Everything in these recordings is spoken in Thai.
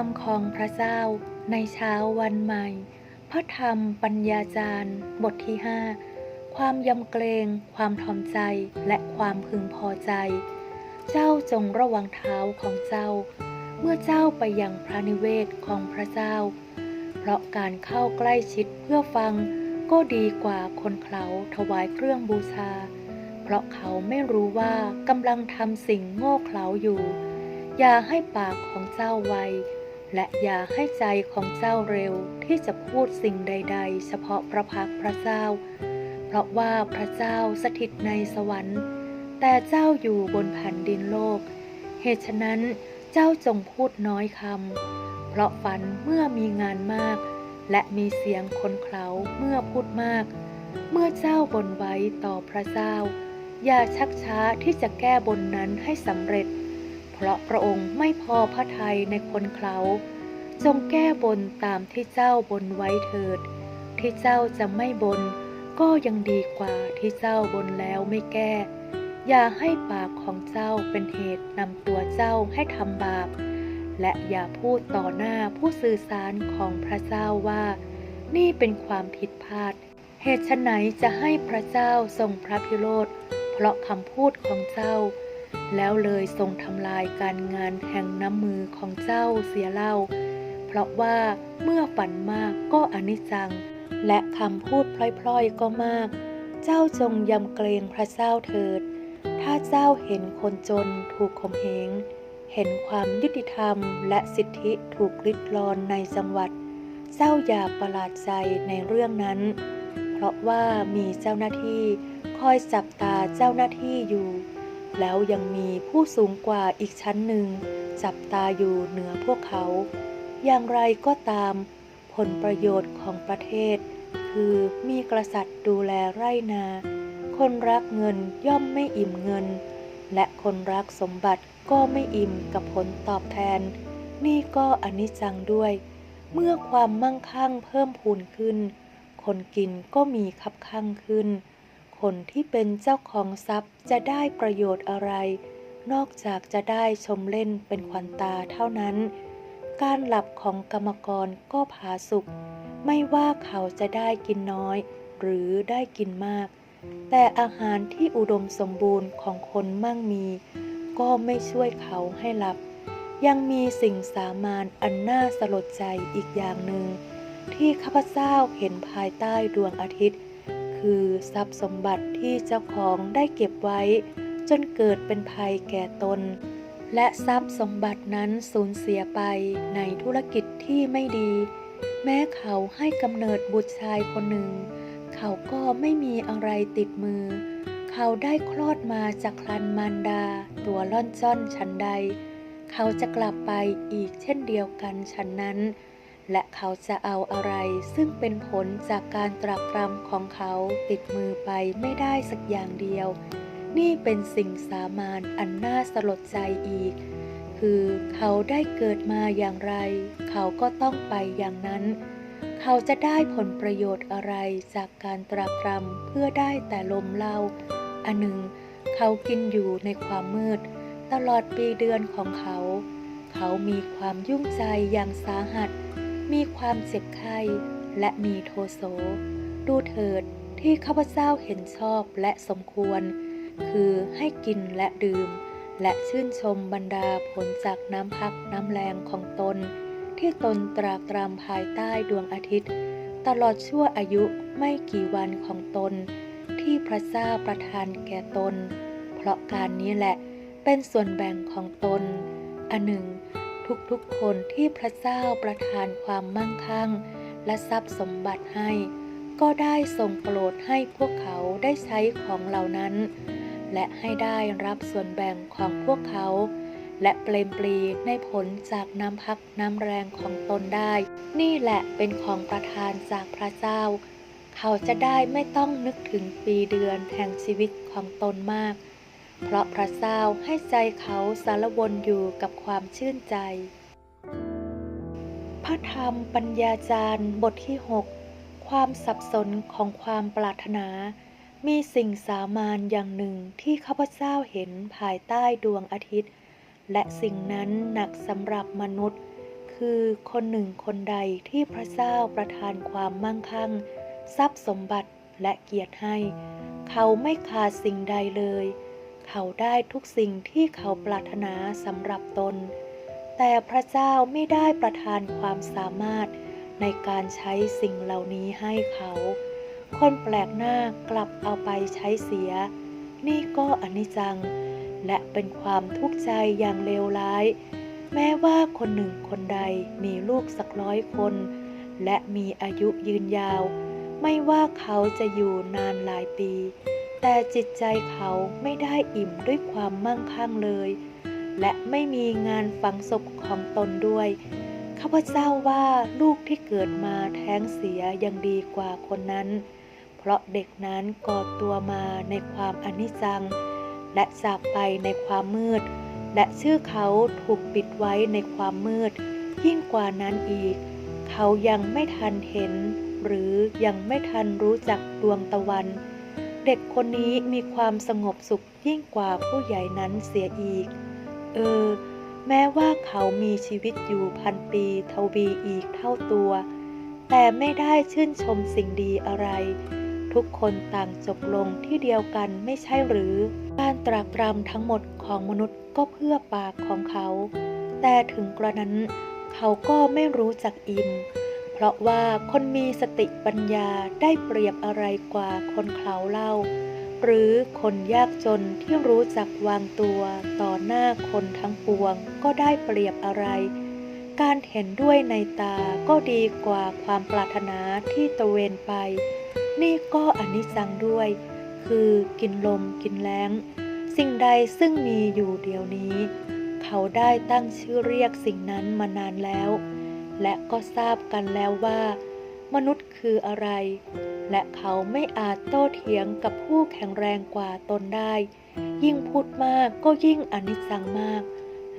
รรมของพระเจ้าในเช้าวันใหม่ พระธรรมปัญญาจารย์ บทที่ 5 ความยำเกรง ความทอมใจและความพึงพอใจ เจ้าจงระวังเท้าของเจ้า เมื่อเจ้าไปยังพระนิเวศของพระเจ้า เพราะการเข้าใกล้ชิดเพื่อฟังก็ดีกว่าคนเขาถวายเครื่องบูชา เพราะเขาไม่รู้ว่ากำลังทำสิ่งโง่เขลาอยู่ อย่าให้ปากของเจ้าไว และอย่าให้ใจของเจ้าเร็วที่จะพูดสิ่งใด ๆ เฉพาะพระพักพระเจ้า เพราะว่าพระเจ้าสถิตในสวรรค์ แต่เจ้าอยู่บนแผ่นดินโลก เหตุฉะนั้นเจ้าจงพูดน้อยคำเพราะฝันเมื่อมีงานมาก และมีเสียงคนเขาเมื่อพูดมาก เมื่อเจ้าบนไว้ต่อพระเจ้า อย่าชักช้าที่จะแก้บนนั้นให้สำเร็จ เพราะพระองค์ไม่พอพระทัยในคนเขาจงแก้บนตามที่เจ้าบนไว้เถิด ที่เจ้าจะไม่บน ก็ยังดีกว่าที่เจ้าบนแล้วไม่แก้ อย่าให้ปากของเจ้าเป็นเหตุนำตัวเจ้าให้ทำบาป และอย่าพูดต่อหน้าผู้สื่อสารของพระเจ้าว่า นี่เป็นความผิดพลาด เหตุไฉนจะให้พระเจ้าทรงพระพิโรธเพราะคำพูดของเจ้า แล้วเลยทรงทำลายการงานแห่งน้ำมือของเจ้าเสียเล่า เพราะว่าเมื่อฝันมากก็อนิจจัง และคำพูดพล่อยๆก็มาก เจ้าจงยำเกรงพระเจ้าเถิด ถ้าเจ้าเห็นคนจนถูกข่มเหง เห็นความยุติธรรมและสิทธิถูกริดรอนในจังหวัด เจ้าอย่าประหลาดใจในเรื่องนั้น เพราะว่ามีเจ้าหน้าที่คอยจับตาเจ้าหน้าที่อยู่ แล้วยังมีผู้สูงกว่าอีกชั้นหนึ่ง จับตาอยู่เหนือพวกเขา อย่างไรก็ตาม ผลประโยชน์ของประเทศ คือมีกษัตริย์ดูแลไร่นา คนรักเงินย่อมไม่อิ่มเงิน และคนรักสมบัติก็ไม่อิ่มกับผลตอบแทน นี่ก็อนิจจังด้วย เมื่อความมั่งคั่งเพิ่มพูนขึ้น คนกินก็มีคับคั่งขึ้น คนที่เป็นเจ้าของทรัพย์จะได้ประโยชน์อะไร นอกจากจะได้ชมเล่นเป็นขวัญตาเท่านั้น การหลับของกรรมกรก็ผาสุกไม่ว่าเขาจะได้กินน้อย หรือได้กินมาก แต่อาหารที่อุดมสมบูรณ์ของคนมั่งมี ก็ไม่ช่วยเขาให้หลับ ยังมีสิ่งสามานอันน่าสลดใจอีกอย่างหนึ่งที่ข้าพเจ้าเห็นภายใต้ดวงอาทิตย์ คือทรัพย์สมบัติที่เจ้าของได้เก็บไว้ จนเกิดเป็นภัยแก่ตน และทรัพย์สมบัตินั้นสูญเสียไปในธุรกิจที่ไม่ดี แม้เขาให้กำเนิดบุตรชายคนหนึ่ง เขาก็ไม่มีอะไรติดมือ เขาได้คลอดมาจากครันมารดา ตัวล่อนจ้อนฉันใด เขาจะกลับไปอีกเช่นเดียวกันฉันนั้น และเขาจะเอาอะไรซึ่งเป็นผลจากการตรากตรำของเขาติดมือไปไม่ได้สักอย่างเดียว นี่เป็นสิ่งสามานอันน่าสลดใจอีก คือเขาได้เกิดมาอย่างไร เขาก็ต้องไปอย่างนั้น เขาจะได้ผลประโยชน์อะไรจากการตรากตรำเพื่อได้แต่ลมเล่า อันหนึ่ง เขากินอยู่ในความมืด ตลอดปีเดือนของเขา เขามีความยุ่งใจอย่างสาหัส มีความเจ็บไข้และมีโทโส ดูเถิดที่ข้าพเจ้าเห็นชอบและสมควร คือให้กินและดื่ม และชื่นชมบรรดาผลจากน้ำพักน้ำแรงของตน ที่ตนตรากตรำภายใต้ดวงอาทิตย์ ตลอดชั่วอายุไม่กี่วันของตน ที่พระเจ้าประทานแก่ตน เพราะการนี้แหละเป็นส่วนแบ่งของตน อันหนึ่ง ทุกๆคนที่พระเจ้าประทานความมั่งคั่ง และทรัพย์สมบัติให้ ก็ได้ทรงโปรดให้พวกเขาได้ใช้ของเหล่านั้น และให้ได้รับส่วนแบ่งของพวกเขา และเปลมปลีในผลจากน้ำพักน้ำแรงของตนได้ นี่แหละเป็นของประทานจากพระเจ้า เขาจะได้ไม่ต้องนึกถึงปีเดือนแห่งชีวิตของตนมาก เพราะพระเจ้าให้ใจเขาสารวนอยู่กับความชื่นใจ พระธรรมปัญญาจารย์บทที่ 6 ความสับสนของความปรารถนา มีสิ่งสามานอย่างหนึ่งที่ข้าพเจ้าเห็นภายใต้ดวงอาทิตย์ และสิ่งนั้นหนักสำหรับมนุษย์คคือคนหนึ่งคนใดที่พระเจ้าประทานความมั่งคั่ง ทรัพย์สมบัติและเกียรติให้ เขาไม่ขาดสิ่งใดเลย เขาได้ทุกสิ่งที่เขาปรารถนาสำหรับตน แต่พระเจ้าไม่ได้ประทานความสามารถในการใช้สิ่งเหล่านี้ให้เขา คนแปลกหน้ากลับเอาไปใช้เสีย นี่ก็อนิจจัง และเป็นความทุกข์ใจอย่างเลวร้าย แม้ว่าคนหนึ่งคนใดมีลูกสักร้อยคน และมีอายุยืนยาว ไม่ว่าเขาจะอยู่นานหลายปี แต่จิตใจเขาไม่ได้อิ่มด้วยความมั่งคั่งเลย และไม่มีงานฝังศพของตนด้วยข้าพเจ้าว่าลูกที่เกิดมาแท้งเสียยังดีกว่าคนนั้น เพราะเด็กนั้นก่อตัวมาในความอนิจจัง และจากไปในความมืด และชื่อเขาถูกปิดไว้ในความมืด ยิ่งกว่านั้นอีก เขายังไม่ทันเห็น หรือยังไม่ทันรู้จักดวงตะวัน เด็กคนนี้มีความสงบสุขยิ่งกว่าผู้ใหญ่นั้นเสียอีก เออ แม้ว่าเขามีชีวิตอยู่พันปีทวีอีกเท่าตัว แต่ไม่ได้ชื่นชมสิ่งดีอะไร ทุกคนต่างจบลงที่เดียวกันไม่ใช่หรือ การตรากตรำทั้งหมดของมนุษย์ก็เพื่อปากของเขา แต่ถึงกระนั้นเขาก็ไม่รู้จักอิ่ม พราะว่าคนมีสติปัญญาได้เปรียบอะไรกว่าคนเขาเล่า หรือคนยากจนที่รู้จักวางตัวต่อหน้าคนทั้งปวงก็ได้เปรียบอะไร การเห็นด้วยในตาก็ดีกว่าความปรารถนาที่ตะเวนไป นี่ก็อนิจจังด้วย คือกินลมกินแล้งสิ่งใดซึ่งมีอยู่เดี๋ยวนี้ เขาได้ตั้งชื่อเรียกสิ่งนั้นมานานแล้ว และก็ทราบกันแล้วว่า มนุษย์คืออะไร และเขาไม่อาจโต้เถียงกับผู้แข็งแรงกว่าตนได้ ยิ่งพูดมากก็ยิ่งอนิจจังมาก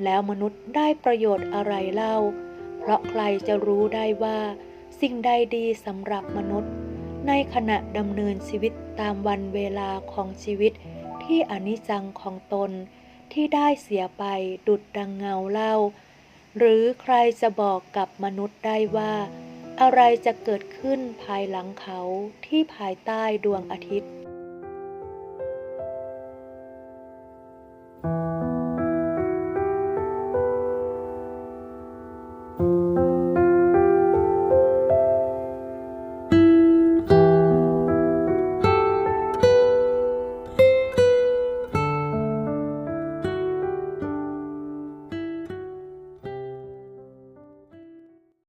แล้วมนุษย์ได้ประโยชน์อะไรเล่า เพราะใครจะรู้ได้ว่า สิ่งใดดีสำหรับมนุษย์ ในขณะดำเนินชีวิตตามวันเวลาของชีวิตที่อนิจจังของตนที่ได้เสียไปดุดดังเงาเล่า หรือใครจะบอกกับมนุษย์ได้ว่า อะไรจะเกิดขึ้นภายหลังเขาที่ภายใต้ดวงอาทิตย์